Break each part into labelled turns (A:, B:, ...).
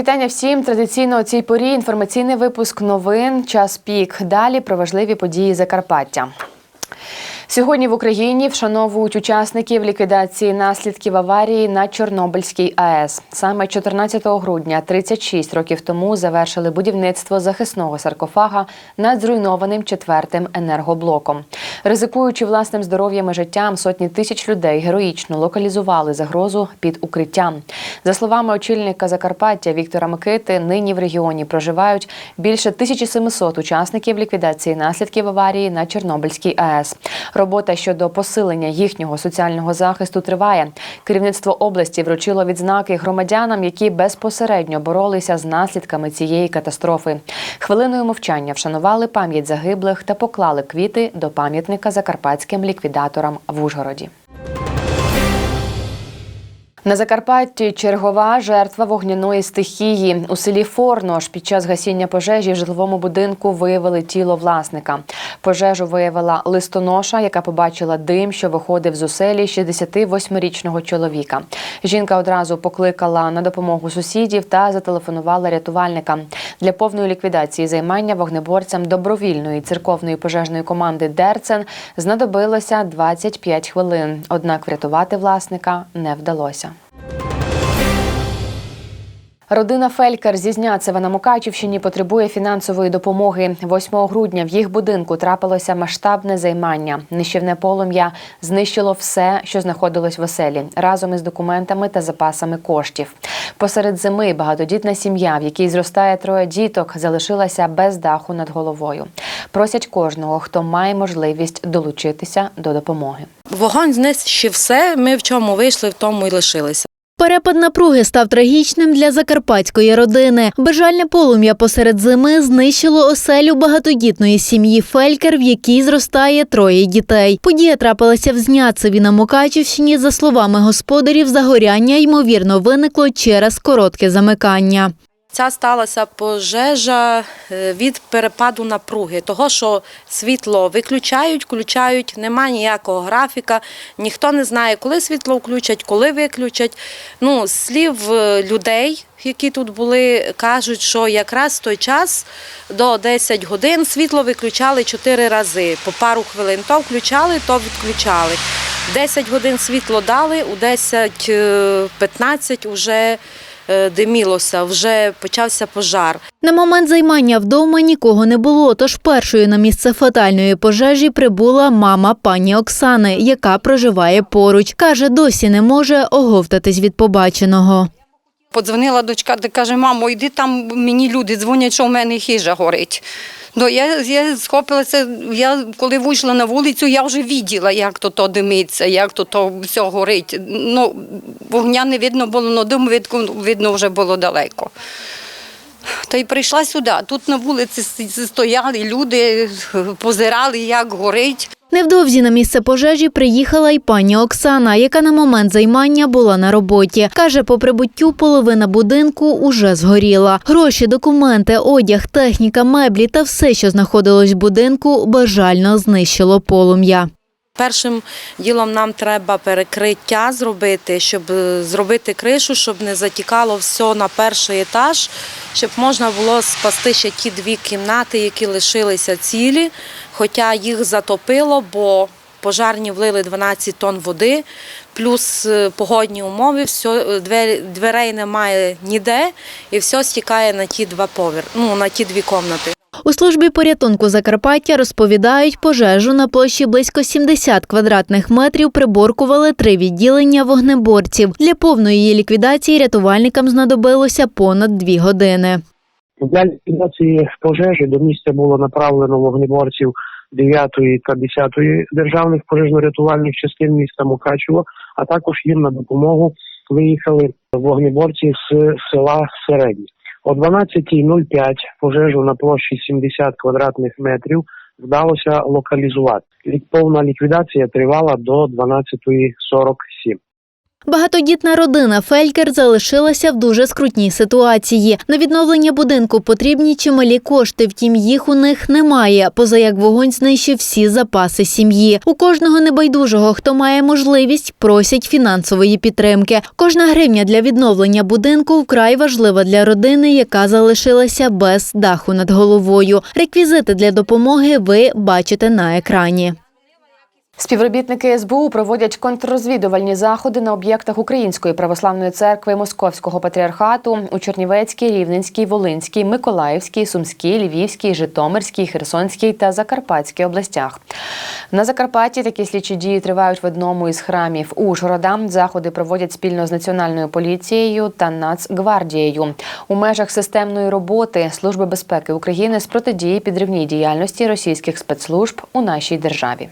A: Вітання всім. Традиційно у цій порі інформаційний випуск новин. Час пік. Далі про важливі події Закарпаття. Сьогодні в Україні вшановують учасників ліквідації наслідків аварії на Чорнобильській АЕС. Саме 14 грудня, 36 років тому, завершили будівництво захисного саркофага над зруйнованим четвертим енергоблоком. Ризикуючи власним здоров'ям і життям, сотні тисяч людей героїчно локалізували загрозу під укриттям. За словами очільника Закарпаття Віктора Микити, нині в регіоні проживають більше 1700 учасників ліквідації наслідків аварії на Чорнобильській АЕС. Робота щодо посилення їхнього соціального захисту триває. Керівництво області вручило відзнаки громадянам, які безпосередньо боролися з наслідками цієї катастрофи. Хвилиною мовчання вшанували пам'ять загиблих та поклали квіти до пам'ятника закарпатським ліквідаторам в Ужгороді. На Закарпатті чергова жертва вогняної стихії. У селі Форнош під час гасіння пожежі в житловому будинку виявили тіло власника. Пожежу виявила листоноша, яка побачила дим, що виходив з оселі 68-річного чоловіка. Жінка одразу покликала на допомогу сусідів та зателефонувала рятувальникам. Для повної ліквідації займання вогнеборцям добровільної церковної пожежної команди Дерцен знадобилося 25 хвилин. Однак врятувати власника не вдалося. Até. Родина Фелькер зі Зняцева на Мукачівщині потребує фінансової допомоги. 8 грудня в їх будинку трапилося масштабне займання. Нищівне полум'я знищило все, що знаходилось в оселі, разом із документами та запасами коштів. Посеред зими багатодітна сім'я, в якій зростає троє діток, залишилася без даху над головою. Просять кожного, хто має можливість долучитися до допомоги.
B: Вогонь знищив все. Ми в чому вийшли, в тому і лишилися.
C: Перепад напруги став трагічним для закарпатської родини. Бежальне полум'я посеред зими знищило оселю багатодітної сім'ї Фелькер, в якій зростає троє дітей. Подія трапилася в Зняцеві на Мукачівщині. За словами господарів, загоряння ймовірно виникло через коротке замикання.
B: Ця сталася пожежа е, від перепаду напруги, того, що світло виключають, включають, немає ніякого графіка, ніхто не знає, коли світло включать, коли виключать. Ну, слів е, людей, які тут були, кажуть, що якраз в той час до 10 годин світло виключали 4 рази, по пару хвилин. То включали, то відключали. 10 годин світло дали, у 10-15 вже е, димілося, вже почався пожар.
C: На момент займання вдома нікого не було, тож першою на місце фатальної пожежі прибула мама пані Оксани, яка проживає поруч. Каже, досі не може оговтатись від побаченого.
D: Подзвонила дочка, де каже, мамо, йди там, мені люди дзвонять, що в мене хижа горить. Ну, я, я схопилася, я коли вийшла на вулицю, я вже виділа, як то то димиться, як то то все горить. Ну, вогня не видно було, але дим видно, видно вже було далеко. Та й прийшла сюди. Тут на вулиці стояли люди, позирали, як горить.
C: Невдовзі на місце пожежі приїхала й пані Оксана, яка на момент займання була на роботі. Каже, по прибуттю половина будинку уже згоріла. Гроші, документи, одяг, техніка, меблі та все, що знаходилось в будинку, бажально знищило полум'я.
B: Першим ділом нам треба перекриття зробити, щоб е, зробити кришу, щоб не затікало все на перший етаж, щоб можна було спасти ще ті дві кімнати, які лишилися цілі, хоча їх затопило, бо пожарні влили 12 тонн води, плюс е, погодні умови, все, дверей немає ніде, і все стікає на ті два повер, ну, на ті дві кімнати.
C: У службі порятунку Закарпаття розповідають, пожежу на площі близько 70 квадратних метрів приборкували три відділення вогнеборців. Для повної її ліквідації рятувальникам знадобилося понад дві години.
E: Для ліквідації пожежі до місця було направлено вогнеборців 9 та 10 державних пожежно-рятувальних частин міста Мукачево, а також їм на допомогу виїхали вогнеборці з села Середні. О 12.05 пожежу на площі 70 квадратних метрів вдалося локалізувати. Повна ліквідація тривала до 12.47.
C: Багатодітна родина Фелькер залишилася в дуже скрутній ситуації. На відновлення будинку потрібні чималі кошти, втім їх у них немає, поза як вогонь знищив всі запаси сім'ї. У кожного небайдужого, хто має можливість, просять фінансової підтримки. Кожна гривня для відновлення будинку вкрай важлива для родини, яка залишилася без даху над головою. Реквізити для допомоги ви бачите на екрані.
A: Співробітники СБУ проводять контррозвідувальні заходи на об'єктах Української православної церкви Московського патріархату у Чернівецькій, Рівненській, Волинській, Миколаївській, Сумській, Львівській, Житомирській, Херсонській та Закарпатській областях. На Закарпатті такі слідчі дії тривають в одному із храмів Ужгорода. Заходи проводять спільно з національною поліцією та Нацгвардією у межах системної роботи Служби безпеки України з протидії підривній діяльності російських спецслужб у нашій державі.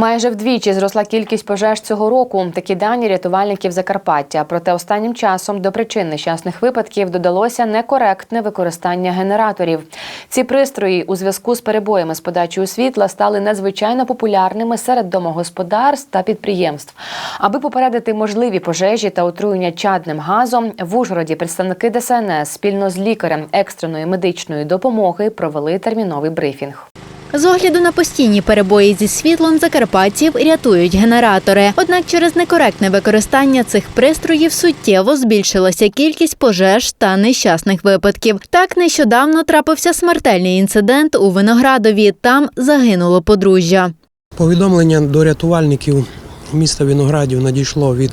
A: Майже вдвічі зросла кількість пожеж цього року. Такі дані рятувальників Закарпаття. Проте останнім часом до причин нещасних випадків додалося некоректне використання генераторів. Ці пристрої у зв'язку з перебоями з подачею світла стали надзвичайно популярними серед домогосподарств та підприємств. Аби попередити можливі пожежі та отруєння чадним газом, в Ужгороді представники ДСНС спільно з лікарем екстреної медичної допомоги провели терміновий брифінг.
C: З огляду на постійні перебої зі світлом закарпатців рятують генератори. Однак через некоректне використання цих пристроїв суттєво збільшилася кількість пожеж та нещасних випадків. Так нещодавно трапився смертельний інцидент у Виноградові. Там загинуло подружжя.
F: Повідомлення до рятувальників міста Віноградів надійшло від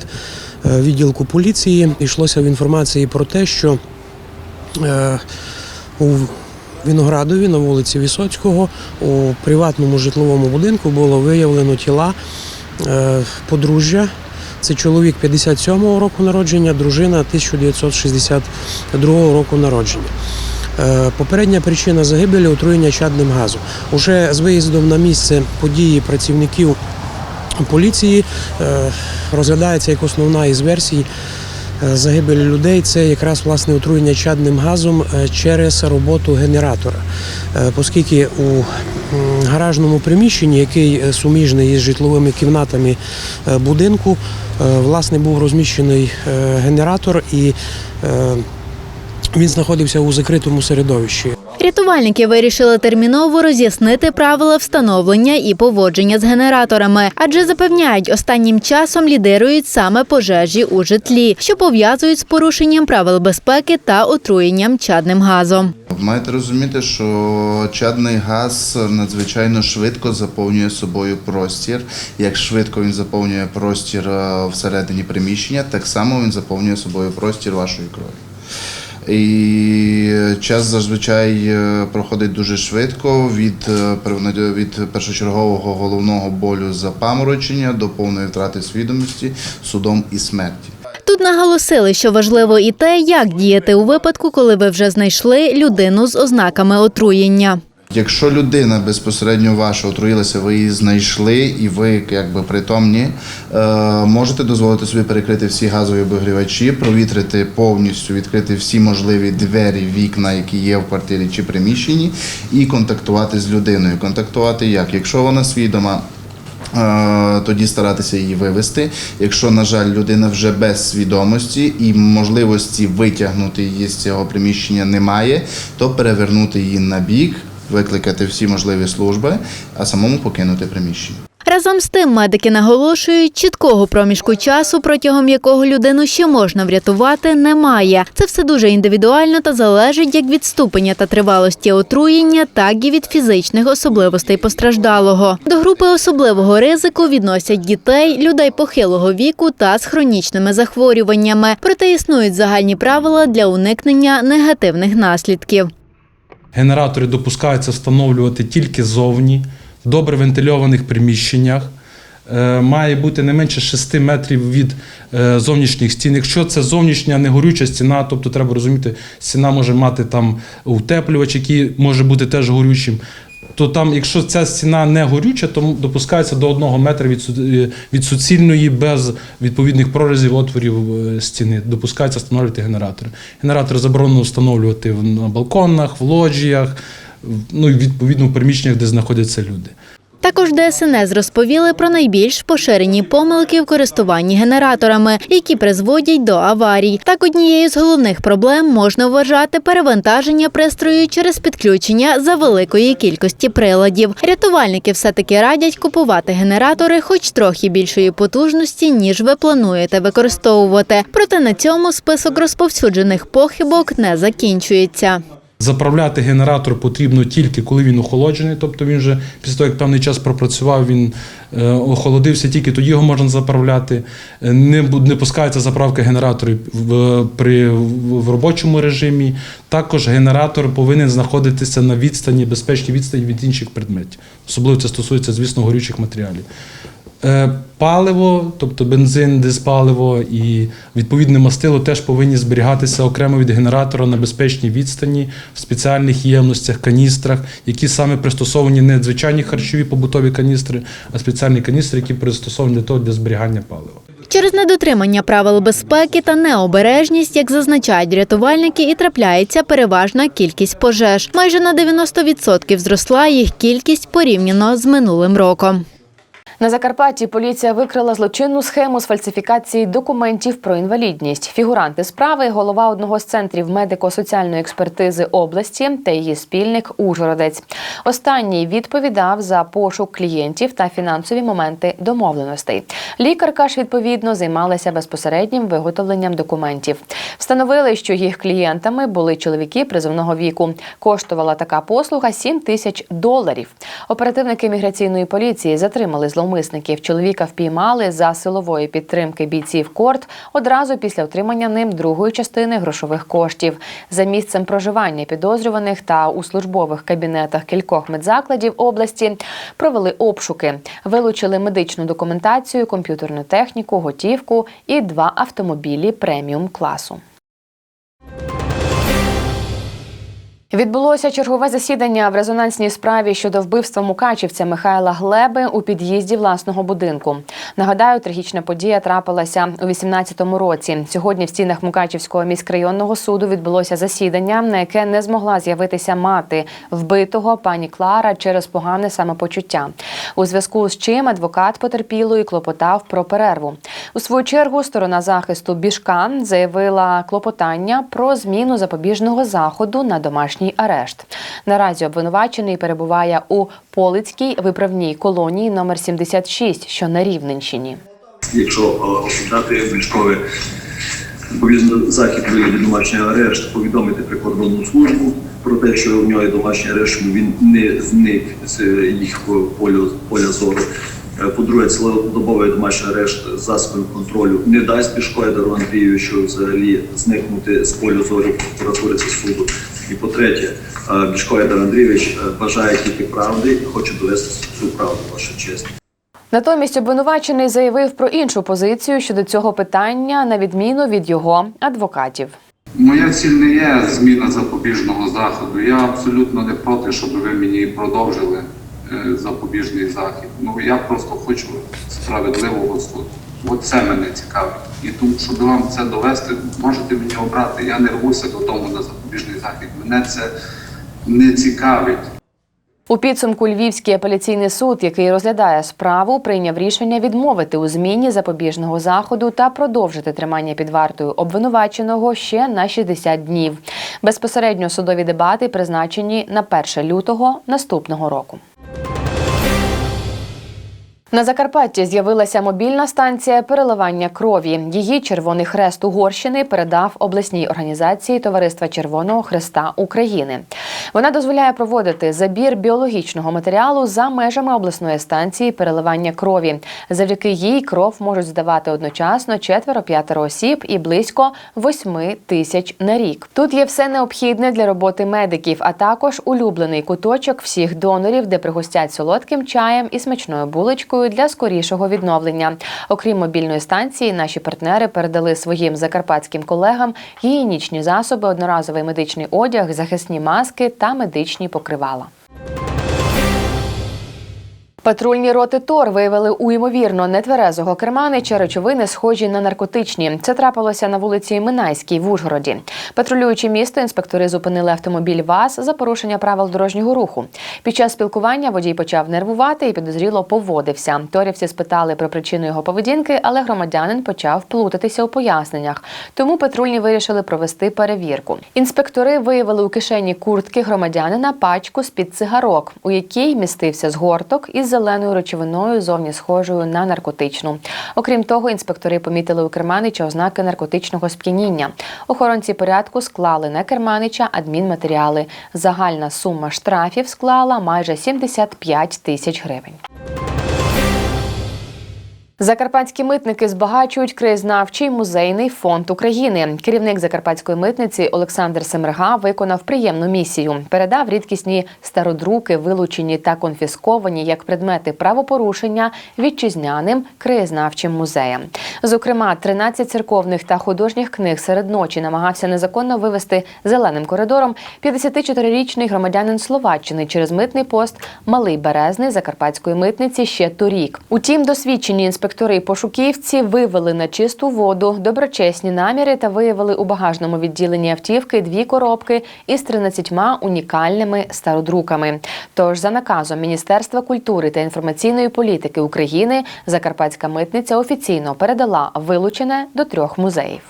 F: е, відділку поліції. Йшлося в інформації про те, що е, у Віноградові на вулиці Вісоцького у приватному житловому будинку було виявлено тіла е, подружжя. Це чоловік 57-го року народження, дружина 1962 року народження. Е, Попередня причина загибелі отруєння чадним газом. Уже з виїздом на місце події працівників поліції е, розглядається як основна із версій загибелі людей. Це якраз власне отруєння чадним газом е, через роботу генератора, Е, оскільки у гаражному приміщенні, який е, суміжний із житловими кімнатами е, будинку, е, власне був розміщений е, генератор і е, він знаходився у закритому середовищі.
C: Рятувальники вирішили терміново роз'яснити правила встановлення і поводження з генераторами, адже запевняють, останнім часом лідирують саме пожежі у житлі, що пов'язують з порушенням правил безпеки та отруєнням чадним газом.
G: Маєте розуміти, що чадний газ надзвичайно швидко заповнює собою простір. Як швидко він заповнює простір е, всередині приміщення, так само він заповнює собою простір вашої крові. І час зазвичай е, проходить дуже швидко від, е, від першочергового головного болю запаморочення до повної втрати свідомості судом і смерті.
C: Тут наголосили, що важливо і те, як діяти у випадку, коли ви вже знайшли людину з ознаками отруєння.
G: Якщо людина безпосередньо ваша отруїлася, ви її знайшли і ви якби притомні, е, можете дозволити собі перекрити всі газові обігрівачі, провітрити повністю, відкрити всі можливі двері, вікна, які є в квартирі чи приміщенні, і контактувати з людиною. Контактувати як? Якщо вона свідома, Е, тоді старатися її вивести. Якщо, на жаль, людина вже без свідомості і можливості витягнути її з цього приміщення немає, то перевернути її на бік, викликати всі можливі служби, а самому покинути приміщення.
C: Разом з тим, медики наголошують, чіткого проміжку часу, протягом якого людину ще можна врятувати, немає. Це все дуже індивідуально та залежить як від ступеня та тривалості отруєння, так і від фізичних особливостей постраждалого. До групи особливого ризику відносять дітей, людей похилого віку та з хронічними захворюваннями. Проте існують загальні правила для уникнення негативних наслідків.
H: Генератори допускаються встановлювати тільки зовні, в добре вентильованих приміщеннях. Е, Має бути не менше 6 метрів від е, зовнішніх стін. Якщо це зовнішня негорюча стіна, тобто треба розуміти, стіна може мати там утеплювач, який може бути теж горючим. То там, якщо ця стіна не горюча, то допускається до одного метра від, е, від суцільної без відповідних прорізів отворів е, стіни. Допускається встановлювати генератори. Генератори заборонено встановлювати на балконах, в лоджіях, ну і відповідно в приміщеннях, де знаходяться люди.
C: Також ДСНС розповіли про найбільш поширені помилки в користуванні генераторами, які призводять до аварій. Так, однією з головних проблем можна вважати перевантаження пристрою через підключення за великої кількості приладів. Рятувальники все-таки радять купувати генератори, хоч трохи більшої потужності, ніж ви плануєте використовувати. Проте на цьому список розповсюджених похибок не закінчується.
H: Заправляти генератор потрібно тільки коли він охолоджений, тобто він вже після того, як певний час пропрацював, він е, охолодився, тільки тоді його можна заправляти. Е, Не, не пускаються заправки генераторів при, в робочому режимі. Також генератор повинен знаходитися на відстані, безпечній відстані від інших предметів. Особливо це стосується, звісно, горючих матеріалів. Е, Паливо, тобто бензин, диспаливо і відповідне мастило теж повинні зберігатися окремо від генератора на безпечній відстані в спеціальних ємностях, каністрах, які саме пристосовані не звичайні харчові побутові каністри, а спеціальні каністри, які пристосовані для того для зберігання палива.
C: Через недотримання правил безпеки та необережність, як зазначають рятувальники, і трапляється переважна кількість пожеж. Майже на 90% зросла їх кількість порівняно з минулим роком.
A: На Закарпатті поліція викрила злочинну схему з фальсифікації документів про інвалідність. Фігуранти справи голова одного з центрів медико-соціальної експертизи області та її спільник Ужгородець. Останній відповідав за пошук клієнтів та фінансові моменти домовленостей. Лікарка ж відповідно займалася безпосереднім виготовленням документів. Встановили, що їх клієнтами були чоловіки призовного віку. Коштувала така послуга 7 тисяч доларів. Оперативники міграційної поліції затримали зловмисників. Чоловіка впіймали за силової підтримки бійців корт одразу після отримання ним другої частини грошових коштів. За місцем проживання підозрюваних та у службових кабінетах кількох медзакладів області провели обшуки, вилучили медичну документацію, комп'ютерну техніку, готівку і два автомобілі преміум класу. Відбулося чергове засідання в резонансній справі щодо вбивства мукачівця Михайла Глеби у під'їзді власного будинку. Нагадаю, трагічна подія трапилася у 18-му році. Сьогодні в стінах Мукачівського міськрайонного суду відбулося засідання, на яке не змогла з'явитися мати вбитого пані Клара через погане самопочуття. У зв'язку з чим адвокат потерпілої клопотав про перерву. У свою чергу сторона захисту Бішка заявила клопотання про зміну запобіжного заходу на домашній арешт. Наразі обвинувачений перебуває у Полицькій виправній колонії номер 76, що на Рівненщині.
I: якщо е, оформляти військовий пов'язаний захід вигляді домашнього арешт, повідомити прикордонну службу про те, що в нього є домашній арешт, він не зник з їх поля, поля зору. Е, По-друге, цілодобовий домашній арешт засобів контролю не дасть Пішкоєдару Андрію, взагалі зникнути з поля зору прокуратури та суду. І по-третє, е, Бішкоєдар Андрійович е, бажає тільки правди і хоче довести цю правду, ваша честь.
A: Натомість обвинувачений заявив про іншу позицію щодо цього питання, на відміну від його адвокатів.
J: Моя ціль не є зміна запобіжного заходу. Я абсолютно не проти, щоб ви мені продовжили запобіжний захід. Ну я просто хочу справедливого суду. От це мене цікавить. І тому, щоб вам це довести, можете мені обрати. Я не рвуся додому на запобіжний захід. Мене це не цікавить.
A: У підсумку Львівський апеляційний суд, який розглядає справу, прийняв рішення відмовити у зміні запобіжного заходу та продовжити тримання під вартою обвинуваченого ще на 60 днів. Безпосередньо судові дебати призначені на 1 лютого наступного року. На Закарпатті з'явилася мобільна станція переливання крові. Її Червоний Хрест Угорщини передав обласній організації Товариства Червоного Хреста України. Вона дозволяє проводити забір біологічного матеріалу за межами обласної станції переливання крові. Завдяки їй кров можуть здавати одночасно четверо-п'ятеро осіб і близько восьми тисяч на рік. Тут є все необхідне для роботи медиків, а також улюблений куточок всіх донорів, де пригостять солодким чаєм і смачною булочкою для скорішого відновлення. Окрім мобільної станції, наші партнери передали своїм закарпатським колегам гігієнічні засоби, одноразовий медичний одяг, захисні маски та медичні покривала. Патрульні роти ТОР виявили у ймовірно нетверезого керманича речовини, схожі на наркотичні. Це трапилося на вулиці Минайській в Ужгороді. Патрулюючи місто, інспектори зупинили автомобіль ВАЗ за порушення правил дорожнього руху. Під час спілкування водій почав нервувати і підозріло поводився. Торівці спитали про причину його поведінки, але громадянин почав плутатися у поясненнях. Тому патрульні вирішили провести перевірку. Інспектори виявили у кишені куртки громадянина пачку з-під цигарок, у якій містився згорток із зеленою речовиною, зовні схожою на наркотичну. Окрім того, інспектори помітили у керманича ознаки наркотичного сп'яніння. Охоронці порядку склали на керманича адмінматеріали. Загальна сума штрафів склала майже 75 тисяч гривень. Закарпатські митники збагачують краєзнавчий музейний фонд України. Керівник закарпатської митниці Олександр Семерга виконав приємну місію. Передав рідкісні стародруки, вилучені та конфісковані як предмети правопорушення вітчизняним краєзнавчим музеям. Зокрема, 13 церковних та художніх книг серед ночі намагався незаконно вивезти зеленим коридором 54-річний громадянин Словаччини через митний пост Малий Березний закарпатської митниці ще торік. Утім, досвідчені інспектори і пошуківці вивели на чисту воду доброчесні наміри та виявили у багажному відділенні автівки дві коробки із 13 унікальними стародруками. Тож, за наказом Міністерства культури та інформаційної політики України, Закарпатська митниця офіційно передала вилучене до трьох музеїв.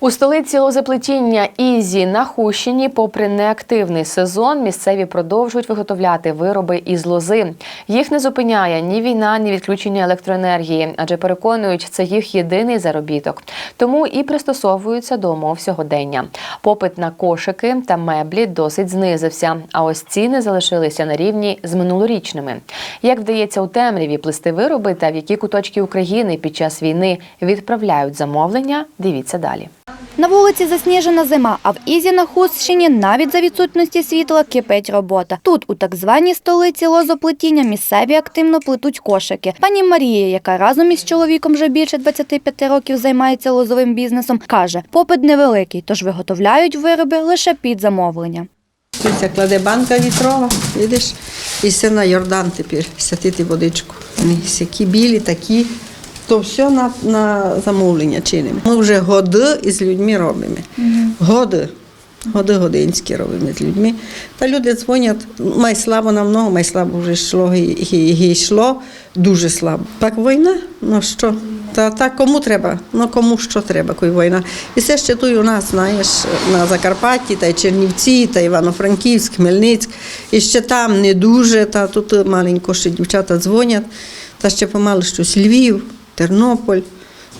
A: У столиці лозоплетіння Ізі на Хущині, попри неактивний сезон, місцеві продовжують виготовляти вироби із лози. Їх не зупиняє ні війна, ні відключення електроенергії, адже переконують, це їх єдиний заробіток. Тому і пристосовуються до умов сьогодення. Попит на кошики та меблі досить знизився. А ось ціни залишилися на рівні з минулорічними. Як вдається у темряві плести вироби та в які куточки України під час війни відправляють замовлення, дивіться далі.
K: На вулиці засніжена зима, а в Ізі на Хустщині навіть за відсутності світла кипить робота. Тут, у так званій столиці лозоплетіння, місцеві активно плетуть кошики. Пані Марія, яка разом із чоловіком вже більше 25 років займається лозовим бізнесом, каже, попит невеликий, тож виготовляють вироби лише під замовлення.
L: Це кладе банка вітрова, видиш, і все на Йордан тепер сятити водичку. Вони всякі білі, такі. То все на, на замовлення чинимо. Ми вже годи із людьми робимо. Годи. Годи годинські робимо з людьми. Та люди дзвонять, май слабо намного, май слабо вже йшло, і, йшло дуже слабо. Так війна, ну що? Та так кому треба? Ну кому що треба, коли війна. І все ще тут у нас, знаєш, на Закарпатті, та й Чернівці, та Івано-Франківськ, Хмельницьк. І ще там не дуже, та тут маленько ще дівчата дзвонять, та ще помалу щось Львів, Тернополь.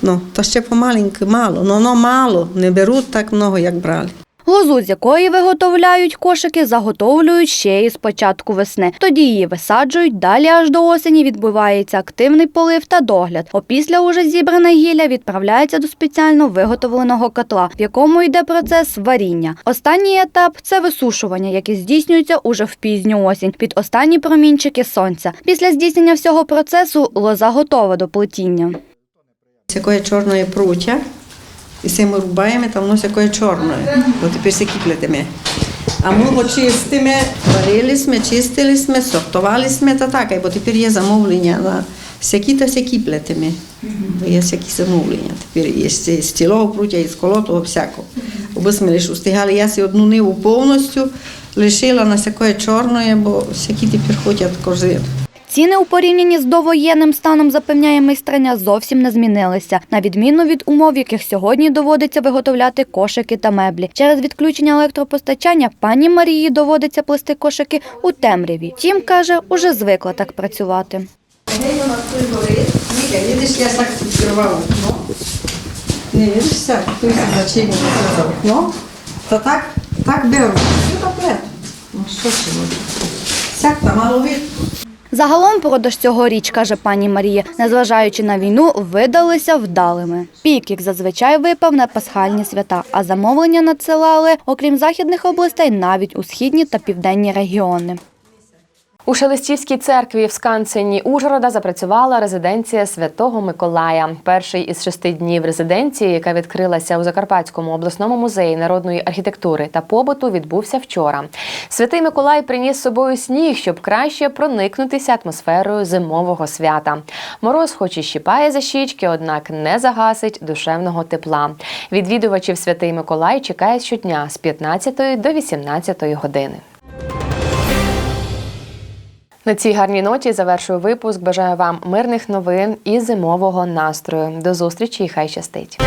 L: Ну, та ще помаленьку мало. Ну, воно мало, не беруть так много, як брали.
K: Лозу, з якої виготовляють кошики, заготовлюють ще із початку весни. Тоді її висаджують, далі аж до осені відбувається активний полив та догляд. Опісля уже зібрана гілля відправляється до спеціально виготовленого котла, в якому йде процес варіння. Останній етап це висушування, яке здійснюється уже в пізню осінь під останні промінчики сонця. Після здійснення всього процесу лоза готова до плетіння.
L: Всякое чорне пруття, і все ми рубаємо, там воно всякое чорне, бо тепер все кіплетиме. А ми його чистимо, варили сме, чистили сме, сортували сме та так, бо тепер є замовлення на всякі плетиме. Бо є всякі замовлення. Тепер є з цілого пруття, і з колотого, всякого. Аби ми лише устигали, я си одну ниву повністю лишила на всякое чорне, бо всякі тепер хочуть корзин.
K: Ціни у порівнянні з довоєнним станом, запевняє майстриня, зовсім не змінилися, на відміну від умов, в яких сьогодні доводиться виготовляти кошики та меблі. Через відключення електропостачання пані Марії доводиться плести кошики у темряві. Тім, каже, уже звикла так працювати.
L: Ніка, видиш, я так відкривала окно. Не видиш, все, тут зачинено за окно. То так, так беру. Все таблет. Ну що буде? Сяк там мало видно.
K: Загалом продаж цьогоріч, каже пані Марія, незважаючи на війну, видалися вдалими. Пік, як зазвичай, випав на пасхальні свята, а замовлення надсилали, окрім західних областей, навіть у східні та південні регіони.
A: У Шелестівській церкві в Скансені Ужгорода запрацювала резиденція Святого Миколая. Перший із шести днів резиденції, яка відкрилася у Закарпатському обласному музеї народної архітектури та побуту, відбувся вчора. Святий Миколай приніс з собою сніг, щоб краще проникнутися атмосферою зимового свята. Мороз, хоч і щіпає за щічки, однак не загасить душевного тепла. Відвідувачів Святий Миколай чекає щодня з 15 до 18 години. На цій гарній ноті завершую випуск. Бажаю вам мирних новин і зимового настрою. До зустрічі і хай щастить.